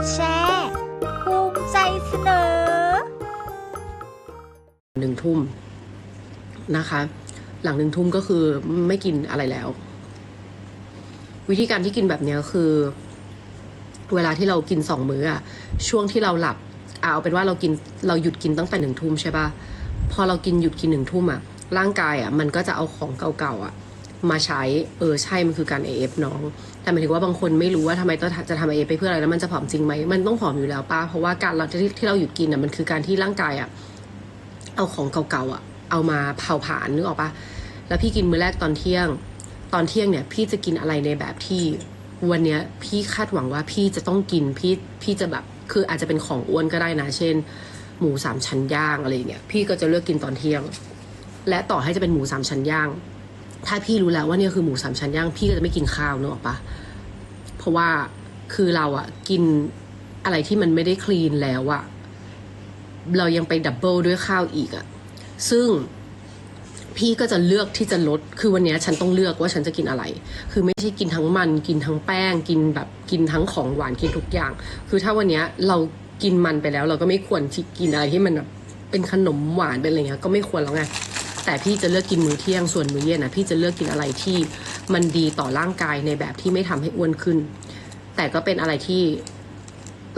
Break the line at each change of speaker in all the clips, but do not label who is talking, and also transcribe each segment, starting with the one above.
ดแชร์ภูมิใจเสนอ
หนึ่งทุ่มนะคะ หลังหนึ่งทุ่มก็คือไม่กินอะไรแล้ว วิธีการที่กินแบบนี้คือ เวลาที่เรากินสองมื้ออะช่วงที่เราหลับเอาเป็นว่าเรากินเราหยุดกินตั้งแต่หนึ่งทุ่มใช่ปะพอเรากินหยุดกินหนึ่งทุ่มอะร่างกายอะมันก็จะเอาของเก่าๆอะ มาใช้เออใช่มันคือการ AF น้อง แต่หมายถึงว่าบางคนไม่รู้ว่าทำไมต้องจะทำ AF ไปเพื่ออะไรแล้วมันจะผอมจริงไหมมันต้องผอมอยู่แล้วป้าเพราะว่าการเราที่ที่เราหยุดกินอะมันคือการที่ร่างกายอะเอาของเก่าๆอะเอามาเผาผลาญนึกออกปะแล้วพี่กินมื้อแรกตอนเที่ยง ตอนเที่ยงเนี่ย พี่จะกินอะไรในแบบที่วันเนี้ยพี่คาดหวังว่าพี่จะต้องกินพี่พี่จะแบบคืออาจจะเป็นของอ้วนก็ได้นะ เช่น หมูสามชั้นย่างอะไรเงี้ยพี่ก็จะเลือกกินตอนเที่ยง และต่อให้จะเป็นหมูสามชั้นย่าง ถ้าพี่รู้แล้วว่าเนี่ยคือหมูสามชั้นย่างพี่ก็จะไม่กินข้าวนึกออกปะเพราะว่าคือเราอะกินอะไรที่มันไม่ได้คลีนแล้วอะเรายังไปดับเบิลด้วยข้าวอีกอะซึ่งพี่ก็จะเลือกที่จะลด คือวันนี้ฉันต้องเลือกว่าฉันจะกินอะไร คือไม่ใช่กินทั้งมัน กินทั้งแป้ง กินแบบกินทั้งของหวาน กินทุกอย่าง คือถ้าวันนี้เรากินมันไปแล้ว เราก็ไม่ควรที่กินอะไรที่มันแบบเป็นขนมหวานเป็นอะไรเงี้ย ก็ไม่ควรแล้วไง แต่พี่จะเลือกกินมื้อเที่ยงส่วนมื้อเย็นนะพี่จะเลือกกินอะไรที่มันดีต่อร่างกายในแบบที่ไม่ทำให้อ้วนขึ้น แต่ก็เป็นอะไรที่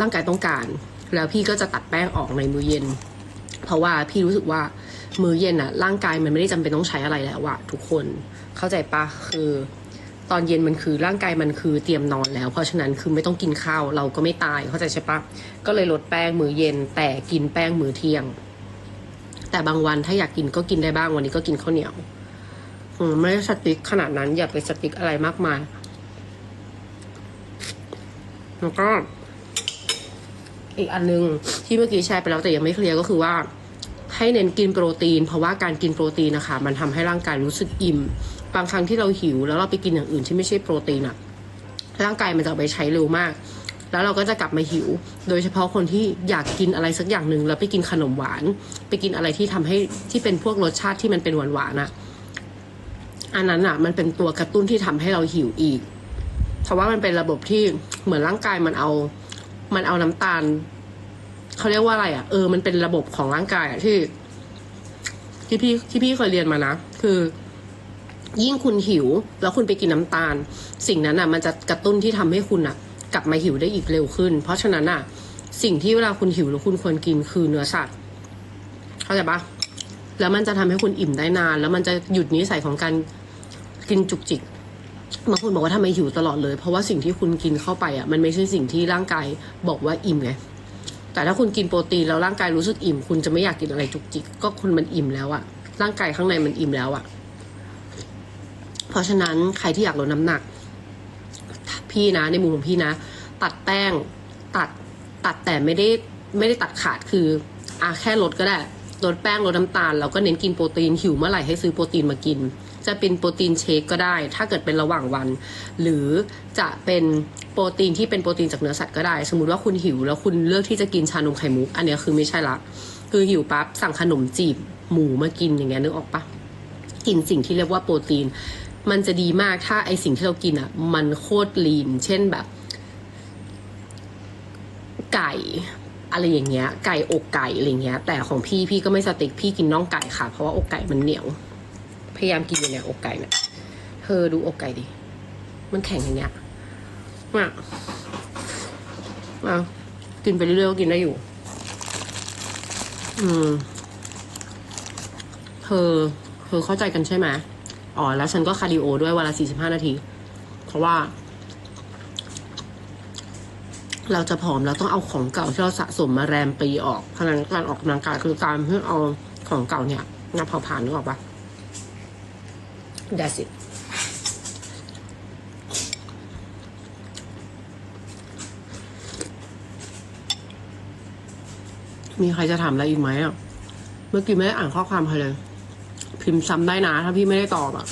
ร่างกายต้องการ แล้วพี่ก็จะตัดแป้งออกในมื้อเย็น เพราะว่าพี่รู้สึกว่ามื้อเย็นอะร่างกายมันไม่ได้จำเป็นต้องใช้อะไรแล้วอะทุกคนเข้าใจปะคือตอนเย็นมันคือร่างกายมันคือเตรียมนอนแล้ว เพราะฉะนั้นคือไม่ต้องกินข้าวเราก็ไม่ตายเข้าใจใช่ปะก็เลยลดแป้งมื้อเย็นแต่กินแป้งมื้อเที่ยง แต่บางวันถ้าอยากกินก็กินได้บ้างวันนี้ก็กินข้าวเหนียวไม่ได้สติ๊กขนาดนั้น อย่าไปสติ๊กอะไรมากมาย แล้วก็ อีกอันนึงที่เมื่อกี้แชร์ไปแล้วแต่ยังไม่เคลียร์ก็คือว่า ให้เน้นกินโปรตีน เพราะว่าการกินโปรตีนนะคะ มันทำให้ร่างกายรู้สึกอิ่ม บางครั้งที่เราหิว แล้วเราไปกินอย่างอื่นที่ไม่ใช่โปรตีนอะร่างกายมันจะไปใช้เร็วมาก แล้วเราก็จะกลับมาหิว โดยเฉพาะคนที่อยากกินอะไรสักอย่างหนึ่งแล้วไปกินขนมหวาน ไปกินอะไรที่ทำให้ที่เป็นพวกรสชาติที่มันเป็นหวานหวานอะอันนั้นอะมันเป็นตัวกระตุ้นที่ทำให้เราหิวอีก เพราะว่ามันเป็นระบบที่เหมือนร่างกายมันเอา มันเอาน้ำตาลเขาเรียกว่าอะไรอะเออมันเป็นระบบของร่างกายอะที่ที่พี่ที่พี่เคยเรียนมานะ คือ ยิ่งคุณหิว แล้วคุณไปกินน้ำตาล สิ่งนั้นอะ มันจะกระตุ้นที่ทำให้คุณอะ กลับมาหิวได้อีกเร็วขึ้น เพราะฉะนั้นอะสิ่งที่เวลาคุณหิวแล้วคุณควรกินคือเนื้อสัตว์เข้าใจปะแล้วมันจะทำให้คุณอิ่มได้นาน แล้วมันจะหยุดนิสัยของการกินจุกจิกบางคนบอกว่าทำไมหิวตลอดเลย เพราะว่าสิ่งที่คุณกินเข้าไปอะมันไม่ใช่สิ่งที่ร่างกายบอกว่าอิ่มไงแต่ถ้าคุณกินโปรตีนแล้วร่างกายรู้สึกอิ่ม คุณจะไม่อยากกินอะไรจุกจิก ก็คุณมันอิ่มแล้วอะร่างกายข้างในมันอิ่มแล้วอะเพราะฉะนั้นใครที่อยากลดน้ำหนัก พี่นะ ในมุมของพี่นะ ตัดแป้งตัดตัดแต่ไม่ได้ไม่ได้ตัดขาดคืออะแค่ลดก็ได้ลดแป้งลดน้ำตาลแล้วก็เน้นกินโปรตีนหิวเมื่อไหร่ให้ซื้อโปรตีนมากิน จะเป็นโปรตีนเชคก็ได้ ถ้าเกิดเป็นระหว่างวัน หรือจะเป็นโปรตีนที่เป็นโปรตีนจากเนื้อสัตว์ก็ได้ สมมติว่าคุณหิวแล้วคุณเลือกที่จะกินชานมไข่มุก อันนี้คือไม่ใช่ละ คือหิวปั๊บสั่งขนมจีบหมูมากินอย่างเงี้ยนึกออกปะกินสิ่งที่เรียกว่าโปรตีน มันจะดีมากถ้าไอสิ่งที่เรากินอะ มันโคตรลีน เช่นแบบ ไก่อะไรอย่างเงี้ย ไก่อกไก่อะไรเงี้ย แต่ของพี่พี่ก็ไม่สติกพี่กินน่องไก่ค่ะ เพราะว่าอกไก่มันเหนียว พยายามกินอยู่เนี่ยอกไก่เนี่ยเธอดูอกไก่ดิ มันแข็งอย่างเงี้ยมามากินไปเรื่อยๆก็กินได้อยู่ อืม เธอ เธอเข้าใจกันใช่ไหม อ๋อแล้วฉันก็คาร์ดิโอด้วยวันละสี่สิบห้านาที เพราะว่า เราจะผอมเราต้องเอาของเก่าที่เราสะสมมาแรมปีออกเพราะนั้นการออกกำลังกายคือการเพื่อเอาของเก่าเนี่ยมาเผาผ่านนึกออกปะ That's it มีใครจะถามอะไรอีกไหมอะ เมื่อกี้ไม่ได้อ่านข้อความใครเลย พิมพ์ซ้ำได้นะ ถ้าพี่ไม่ได้ตอบอะ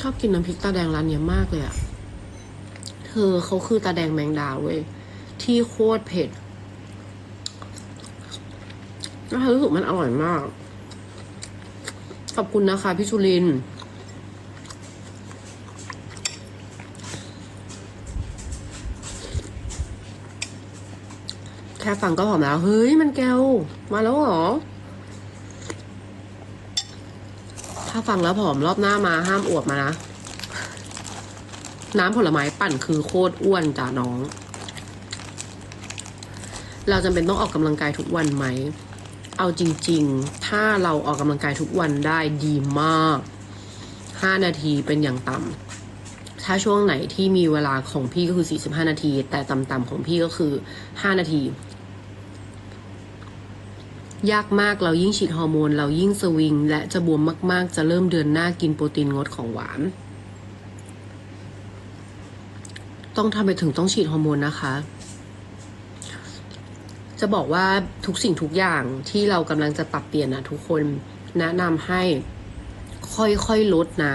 ชอบกินน้ำพริกตาแดงร้านเนี้ยมากเลยอะเธอเขาคือตาแดงแมงดาเว้ย ที่โคตรเผ็ดนะคะรู้สึกมันอร่อยมาก ขอบคุณนะคะพี่ชุลิน ค่ฟังก็ผอมแล้ว เฮ้ย มันแก้ว มาแล้วหรอ ถ้าฟังแล้วผอมรอบหน้ามาห้ามอวบมานะ น้ำผลไม้ปั่นคือโคตรอ้วนจ้าน้อง เราจำเป็นต้องออกกำลังกายทุกวันไหม เอาจริง ๆ ถ้าเราออกกำลังกายทุกวันได้ดีมาก 5 นาทีเป็นอย่างต่ำถ้าช่วงไหนที่มีเวลาของพี่ก็คือ 45 นาที แต่ต่ำๆของพี่ก็คือ 5 นาที ยากมากเรายิ่งฉีดฮอร์โมน เรายิ่งสวิง และจะบวมมาก ๆ จะเริ่มเดือนหน้ากินโปรตีนงดของหวาน ต้องทำไปถึงต้องฉีดฮอร์โมนนะคะ จะบอกว่าทุกสิ่งทุกอย่างที่เรากำลังจะปรับเปลี่ยนนะทุกคนแนะนำให้ค่อยๆลดนะ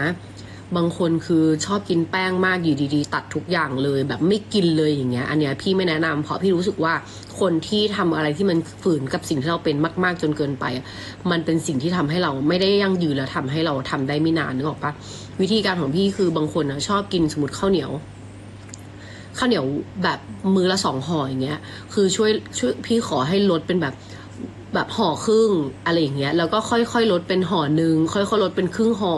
บางคนคือชอบกินแป้งมากอยู่ดีๆ ตัดทุกอย่างเลย แบบไม่กินเลยอย่างเงี้ย อันเนี้ยพี่ไม่แนะนำเพราะพี่รู้สึกว่าคนที่ทำอะไรที่มันฝืนกับสิ่งที่เราเป็นมากๆจนเกินไป มันเป็นสิ่งที่ทำให้เราไม่ได้ยั่งยืนแล้วทำให้เราทำได้ไม่นานนึกออกปะวิธีการของพี่คือบางคนนะชอบกินสมมติข้าวเหนียวข้าวเหนียวแบบมือละสองห่ออย่างเงี้ย คือช่วยช่วยพี่ขอให้ลดเป็นแบบแบบห่อครึ่งอะไรอย่างเงี้ย แล้วก็ค่อยๆลดเป็นห่อหนึ่งค่อยๆลดเป็นครึ่งห่อ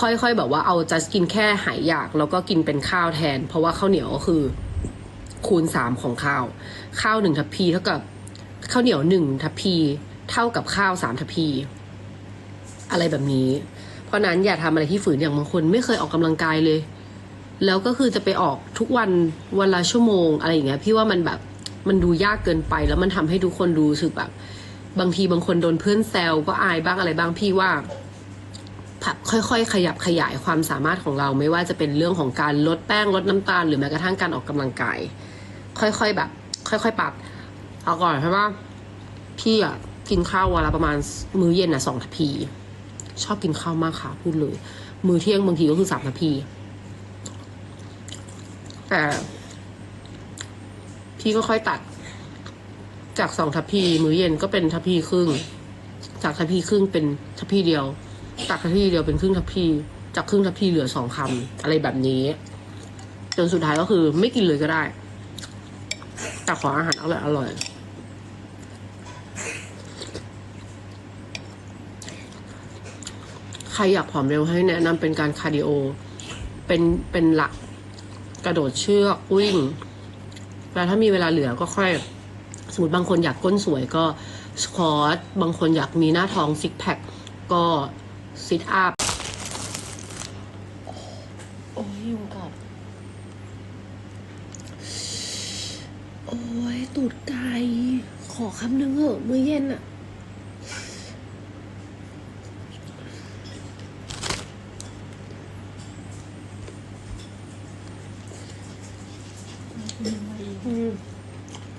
ค่อยๆแบบว่าเอาจะกินแค่หายอยาก แล้วก็กินเป็นข้าวแทน เพราะว่าข้าวเหนียวก็คือ คูณสามของข้าว ข้าวหนึ่งทัพพีเท่ากับข้าวเหนียวหนึ่งทัพพี เท่ากับข้าวสามทัพพี อะไรแบบนี้ เพราะนั้นอย่าทำอะไรที่ฝืนอย่างบางคน ไม่เคยออกกำลังกายเลย แล้วก็คือจะไปออกทุกวันวันละชั่วโมง อะไรอย่างเงี้ย พี่ว่ามันแบบมันดูยากเกินไป แล้วมันทำให้ทุกคนดูรู้สึกแบบ บางทีบางคนโดนเพื่อนแซวก็อายบ้างอะไรบ้างพี่ว่า ค่อยๆ ขยับขยายความสามารถของเราไม่ว่าจะเป็นเรื่องของการลดแป้งลดน้ำตาล หรือแม้กระทั่งการออกกำลังกาย ค่อยๆแบบ ค่อยๆปรับ เอาก่อนใช่ปะพี่อะกินข้าววันละประมาณมื้อเย็นอะสองทัพี ชอบกินข้าวมากค่ะพูดเลย มื้อเที่ยงบางทีก็คือสามทัพี แต่พี่ก็ค่อยตัด จากสองทัพี มื้อเย็นก็เป็นทัพีครึ่ง จากทัพีครึ่งเป็นทัพีเดียว จากทัพพีเดียวเป็นครึ่งทัพพีจากครึ่งทัพพีเหลือสองคำอะไรแบบนี้ จนสุดท้ายก็คือไม่กินเลยก็ได้ แต่ขออาหารอร่อยอร่อยใครอยากผอมเร็วให้แนะนำเป็นการคาร์ดิโอ เป็นเป็นหลักกระโดดเชือกวิ่งแล้วถ้ามีเวลาเหลือก็ค่อย สมมติบางคนอยากก้นสวยก็สควอตบางคนอยากมีหน้าท้องซิกแพคก็ ซิทอัพโอ้ยยุงกัด โอ้ยตูดไก่ขอคำนึงเหอะมื้อเย็นอะอืม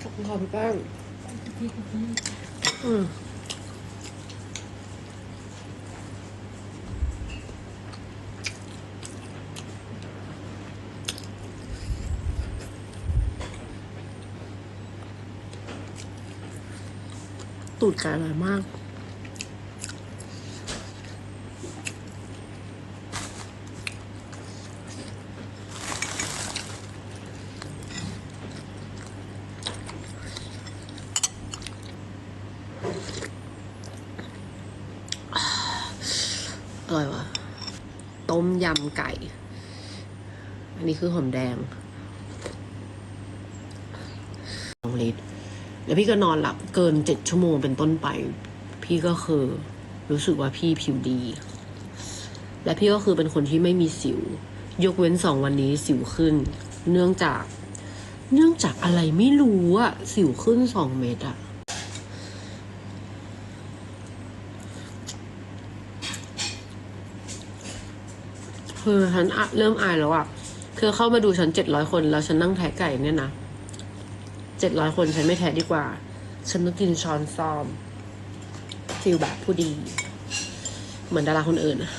ขอบคุณค่ะพี่แป้งอืม ตูดไก่อร่อยมาก อร่อยว่ะ ต้มยำไก่ อันนี้คือหอมแดงสองลิตร แล้วพี่ก็นอนหลับเกินเจ็ดชั่วโมงเป็นต้นไป พี่ก็คือรู้สึกว่าพี่ผิวดี และพี่ก็คือเป็นคนที่ไม่มีสิว ยกเว้นสองวันนี้สิวขึ้น เนื่องจาก เนื่องจากอะไรไม่รู้อะสิวขึ้นสองเม็ดอะคือฉันอะเริ่มอายแล้วอะคือเข้ามาดูฉันเจ็ดร้อยคนแล้วฉันนั่งแทะไก่เนี่ยนะ เจ็ดร้อยคนฉันไม่แท้ดีกว่า ฉันต้องกินช้อนซ้อมฟิลแบบผู้ดี เหมือนดาราคนอื่นอะ